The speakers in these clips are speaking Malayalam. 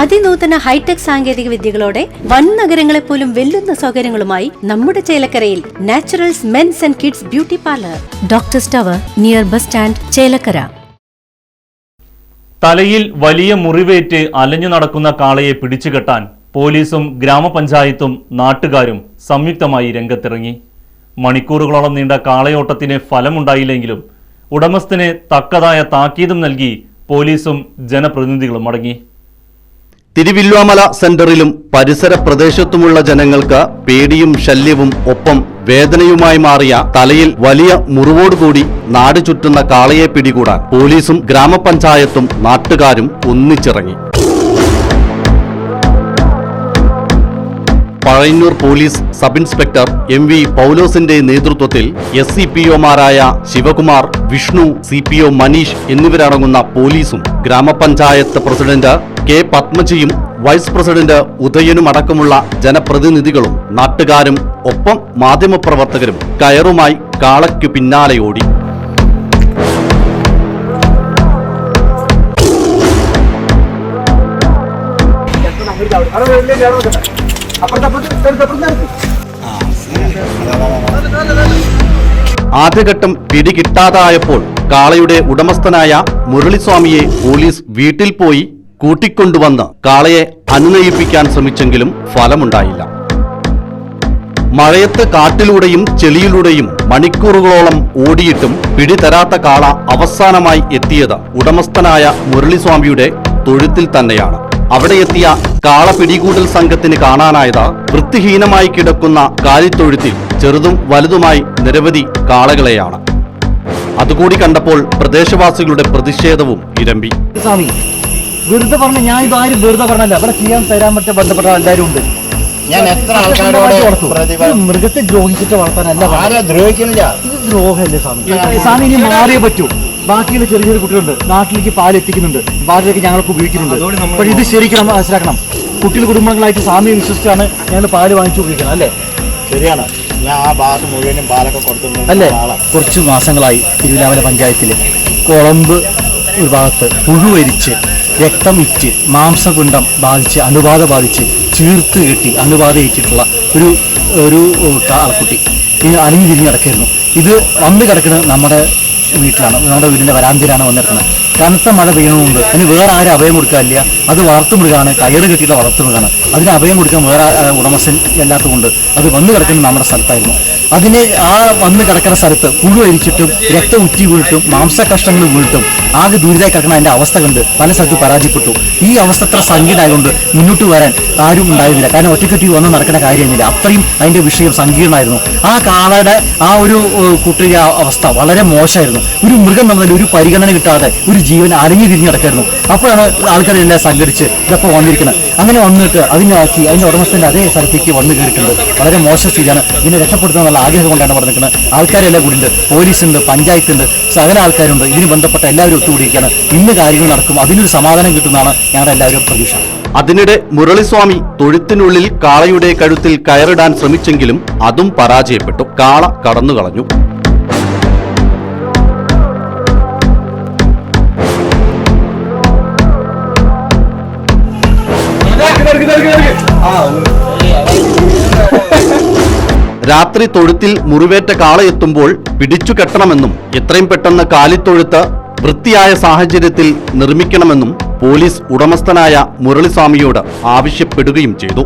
അതിനൂതന ഹൈടെക് സാങ്കേതിക വിദ്യകളോടെ വൻ നഗരങ്ങളെ പോലും വെല്ലുന്ന സൗകര്യങ്ങളുമായി നമ്മുടെ ചേലക്കരയിൽ Naturals men's and kids beauty parlour. Doctor സ്റ്റവർ near bus stand Chelakkara. തലയിൽ വലിയ മുറിവേറ്റ് അലഞ്ഞു നടക്കുന്ന കാളയെ പിടിച്ചുകെട്ടാൻ പോലീസും ഗ്രാമപഞ്ചായത്തും നാട്ടുകാരും സംയുക്തമായി രംഗത്തിറങ്ങി. മണിക്കൂറുകളോളം നീണ്ട കാളയോട്ടത്തിന് ഫലമുണ്ടായില്ലെങ്കിലും ഉടമസ്ഥന് തക്കതായ താക്കീതും നൽകി പോലീസും ജനപ്രതിനിധികളും മടങ്ങി. തിരുവില്വാമല സെന്ററിലും പരിസര പ്രദേശത്തുമുള്ള ജനങ്ങൾക്ക് പേടിയും ശല്യവും ഒപ്പം വേദനയുമായി മാറിയ തലയിൽ വലിയ മുറിവോടുകൂടി നാട് ചുറ്റുന്ന കാളയെ പിടികൂടാൻ പോലീസും ഗ്രാമപഞ്ചായത്തും നാട്ടുകാരും ഒന്നിച്ചിറങ്ങി. Pazhayannur police sub inspector M V പൗലോസിന്റെ നേതൃത്വത്തിൽ S C P ഒമാരായ Sivakumar Vishnu C P O Maneesh എന്നിവരടങ്ങുന്ന പോലീസും ഗ്രാമപഞ്ചായത്ത് പ്രസിഡന്റ് കെ പത്മജിയും വൈസ് പ്രസിഡന്റ് ഉദയനും അടക്കമുള്ള ജനപ്രതിനിധികളും നാട്ടുകാരും ഒപ്പം മാധ്യമപ്രവർത്തകരും കയറുമായി കാളയ്ക്കു പിന്നാലെ ഓടി. ആദ്യഘട്ടം പിടികിട്ടാതായപ്പോൾ കാളയുടെ ഉടമസ്ഥനായ മുരളിസ്വാമിയെ പോലീസ് വീട്ടിൽ പോയി കൂട്ടിക്കൊണ്ടുവന്ന് കാളയെ അനുനയിപ്പിക്കാൻ ശ്രമിച്ചെങ്കിലും ഫലമുണ്ടായില്ല. മഴയത്ത് കാട്ടിലൂടെയും ചെളിയിലൂടെയും മണിക്കൂറുകളോളം ഓടിയിട്ടും പിടിതരാത്ത കാള അവസാനമായി എത്തിയത് ഉടമസ്ഥനായ മുരളിസ്വാമിയുടെ തൊഴുത്തിൽ തന്നെയാണ്. അവിടെ എത്തിയ കാള പിടികൂടൽ സംഘത്തിന് കാണാനായത് വൃത്തിഹീനമായി കിടക്കുന്ന കാലിത്തൊഴുത്തിൽ ചെറുതും വലുതുമായി നിരവധി കാളകളെയാണ്. അതുകൂടി കണ്ടപ്പോൾ പ്രദേശവാസികളുടെ പ്രതിഷേധവും ഇരമ്പി. വെറുതെ പറഞ്ഞ ഞാൻ ഇതാരും വെറുതെ പറഞ്ഞല്ല. അവിടെ ചെയ്യാൻ തരാൻ പറ്റിയ ബന്ധപ്പെട്ട എല്ലാവരും ഉണ്ട്. ഞാൻ എത്ര ആൾക്കാരോട്. മൃഗത്തെ ദ്രോഹിച്ചിട്ട് വളർത്താനല്ല ആരെ ദ്രോഹിക്കുന്നില്ല? ഇത് ദ്രോഹമല്ലേ സ്വാമി സ്വാമി ഇനി മാറിയേ പറ്റൂ. ബാക്കിയുള്ള ചെറിയ ചെറിയ കുട്ടികളുണ്ട്. നാട്ടിലേക്ക് പാൽ എത്തിക്കുന്നുണ്ട്. ബാക്കിലേക്ക് ഞങ്ങൾക്ക് ഉപയോഗിക്കുന്നുണ്ട്. പക്ഷെ ഇത് ശരിക്കും നമ്മൾ മനസ്സിലാക്കണം. കുട്ടികൾ കുടുംബങ്ങളായിട്ട് സ്വാമിയെ വിശ്വസിച്ചാണ് ഞങ്ങൾ പാൽ വാങ്ങിച്ചു ഉപയോഗിക്കണം അല്ലേ? ശരിയാണ്. ഞാൻ ആ ഭാഗത്ത് മുഴുവനും പാലൊക്കെ കൊടുത്തിട്ടുണ്ട്. അല്ലേ? കുറച്ച് മാസങ്ങളായി തിരുവിലാമല പഞ്ചായത്തിൽ കുളമ്പ് ഒരു ഭാഗത്ത് പുഴുവരിച്ച് രക്തം ഇറ്റ് മാംസപിണ്ഡം ബാധിച്ച് അണുബാധ ബാധിച്ച് ചീർത്ത് കെട്ടി അണുബാധ ഏറ്റിട്ടുള്ള ഒരു ഒരു ആൾക്കുട്ടി അലിഞ്ഞു തിരിഞ്ഞ് കിടക്കായിരുന്നു ഇത് വന്ന് കിടക്കുന്നത് നമ്മുടെ വീട്ടിലാണ് നമ്മുടെ വീടിന്റെ വരാന്തിയിലാണ് വന്ന് കിടക്കുന്നത് കനത്ത മഴ പെയ്യണമുണ്ട് അതിന് വേറെ ആരും അഭയം കൊടുക്കാനില്ല. അത് വളർത്തുമൃഗമാണ് കയറ് കെട്ടിയിട്ട് വളർത്തുമൃഗമാണ് അതിന് അഭയം കൊടുക്കാൻ വേറെ ഉടമസ്ഥൻ ഇല്ലാത്തതുകൊണ്ട് അത് വന്നു കിടക്കുന്നത് നമ്മുടെ സ്ഥലത്തായിരുന്നു. അതിനെ ആ വന്ന് കിടക്കുന്ന സ്ഥലത്ത് പുഴു അരിച്ചിട്ടും രക്തം ഉറ്റി മാംസ മാംസകഷ്ടങ്ങൾ വീണിട്ടും ആകെ ദുരിതമായി കിടക്കുന്ന അതിന്റെ അവസ്ഥ കണ്ട് പല സ്ഥലത്ത് പരാജയപ്പെട്ടു. ഈ അവസ്ഥ അത്ര സങ്കീർണമായതുകൊണ്ട് മുന്നോട്ട് വരാൻ ആരും ഉണ്ടായിരുന്നില്ല. കാരണം ഒറ്റക്കെട്ടി വന്ന് നടക്കുന്ന കാര്യമൊന്നുമില്ല അത്രയും അതിന്റെ വിഷയം സങ്കീർണമായിരുന്നു. ആ കാളയുടെ ആ ഒരു കുട്ടിയുടെ അവസ്ഥ വളരെ മോശമായിരുന്നു. ഒരു മൃഗം തമ്മിൽ ഒരു പരിഗണന കിട്ടാതെ ഒരു ജീവൻ അലഞ്ഞു തിരിഞ്ഞു കിടക്കായിരുന്നു അപ്പോഴാണ് ആൾക്കാരെല്ലാം സംഘടിച്ച് ഇതൊക്കെ വന്നിരിക്കുന്നത് അങ്ങനെ വന്നിട്ട് അതിനാക്കി അതിന്റെ ഉടമസ്ഥന്റെ അതേ സ്ഥലത്തേക്ക് വന്നു കയറിയിട്ടുണ്ട്. വളരെ മോശം സ്ഥിതിയാണ്. ഇതിനെ രക്ഷപ്പെടുത്തുന്ന നല്ല ആഗ്രഹം കൊണ്ടാണ് ഇവിടെ നിൽക്കുന്നത് ആൾക്കാരെല്ലാം കൂടി ഉണ്ട്. പോലീസുണ്ട് പഞ്ചായത്തുണ്ട് സകല ആൾക്കാരുണ്ട്. ഇതിന് ബന്ധപ്പെട്ട എല്ലാവരും ഒത്തുകൂടിയിരിക്കുകയാണ് ഇന്ന് കാര്യങ്ങൾ നടക്കും. അതിനൊരു സമാധാനം കിട്ടുന്നതാണ് ഞങ്ങളുടെ എല്ലാവരും പ്രതീക്ഷ. അതിനിടെ മുരളിസ്വാമി തൊഴുത്തിനുള്ളിൽ കാളയുടെ കഴുത്തിൽ കയറിടാൻ ശ്രമിച്ചെങ്കിലും അതും പരാജയപ്പെട്ടു. കാള കടന്നുകളഞ്ഞു. രാത്രി തൊഴുത്തിൽ മുറിവേറ്റ കാളയെത്തുമ്പോൾ പിടിച്ചു കെട്ടണമെന്നും എത്രയും പെട്ടെന്ന് കാലിത്തൊഴുത്ത് വൃത്തിയായ സാഹചര്യത്തിൽ നിർമ്മിക്കണമെന്നും പോലീസ് ഉടമസ്ഥനായ മുരളിസ്വാമിയോട് ആവശ്യപ്പെടുകയും ചെയ്തു?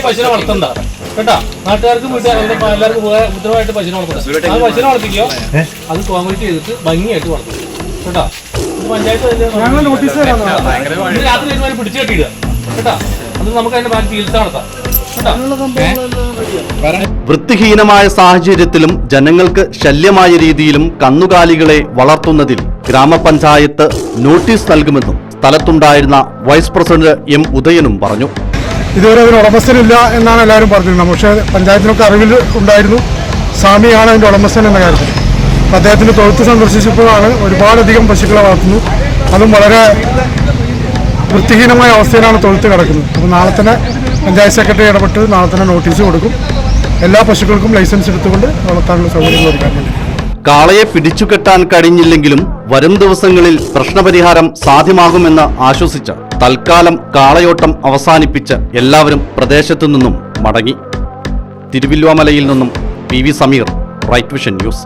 പശുവിനെ വളർത്തണ്ട. കേട്ടാ നാട്ടുകാർക്കും വീട്ടുകാർക്കും എല്ലാവർക്കും ഉത്തരവായിട്ട് പശുവിനെ വളർത്തണം ആ പശുവിനെ വളർത്തിക്കോ അത് കോൺക്രീറ്റ് ചെയ്തിട്ട് ഭംഗിയായിട്ട് വളർത്തും കേട്ടാ? പഞ്ചായത്ത് ഇന്ന് രാത്രി വരുമ്പോൾ പിടിച്ചു കെട്ടിയിടുക. കേട്ടാ? അത് നമുക്ക് അതിന്റെ ബാക്കി ചികിത്സ നടത്താം. വൃത്തിഹീനമായ സാഹചര്യത്തിലും ജനങ്ങൾക്ക് ശല്യമായ രീതിയിലും കന്നുകാലികളെ വളർത്തുന്നതിൽ ഗ്രാമപഞ്ചായത്ത് നോട്ടീസ് നൽകുമെന്നും സ്ഥലത്തുണ്ടായിരുന്ന വൈസ് പ്രസിഡന്റ് എം ഉദയനും പറഞ്ഞു. ഇതുവരെ അതിന് ഉടമസ്ഥനില്ല എന്നാണ് എല്ലാവരും പറഞ്ഞിരുന്നത്. പക്ഷേ പഞ്ചായത്തിനൊക്കെ അറിവിൽ ഉണ്ടായിരുന്നു. സ്വാമിയാണ് അതിന്റെ ഉടമസ്ഥൻ എന്ന കാര്യത്തിൽ. അപ്പോൾ അദ്ദേഹത്തിന്റെ തൊഴുത്ത് സന്ദർശിച്ചപ്പോഴാണ് ഒരുപാടധികം പശുക്കളെ വളർത്തുന്നു. അതും വളരെ വൃത്തിഹീനമായ അവസ്ഥയിലാണ് തൊഴുത്ത് കിടക്കുന്നത്. അപ്പോൾ നാളെ തന്നെ പഞ്ചായത്ത് സെക്രട്ടറി ഇടപെട്ട് നാളെ തന്നെ നോട്ടീസ് കൊടുക്കും. എല്ലാ പശുക്കൾക്കും ലൈസൻസ് എടുത്തുകൊണ്ട് വളർത്താനുള്ള സൗകര്യങ്ങൾ ഒരുക്കാൻ വേണ്ടി. കാളയെ പിടിച്ചുകെട്ടാൻ കഴിഞ്ഞില്ലെങ്കിലും വരും ദിവസങ്ങളിൽ പ്രശ്നപരിഹാരം സാധ്യമാകുമെന്ന് ആശ്വസിച്ച് തൽക്കാലം കാളയോട്ടം അവസാനിപ്പിച്ച് എല്ലാവരും പ്രദേശത്തു നിന്നും മടങ്ങി. തിരുവില്വാമലയിൽ നിന്നും P V Sameer Right Vision News.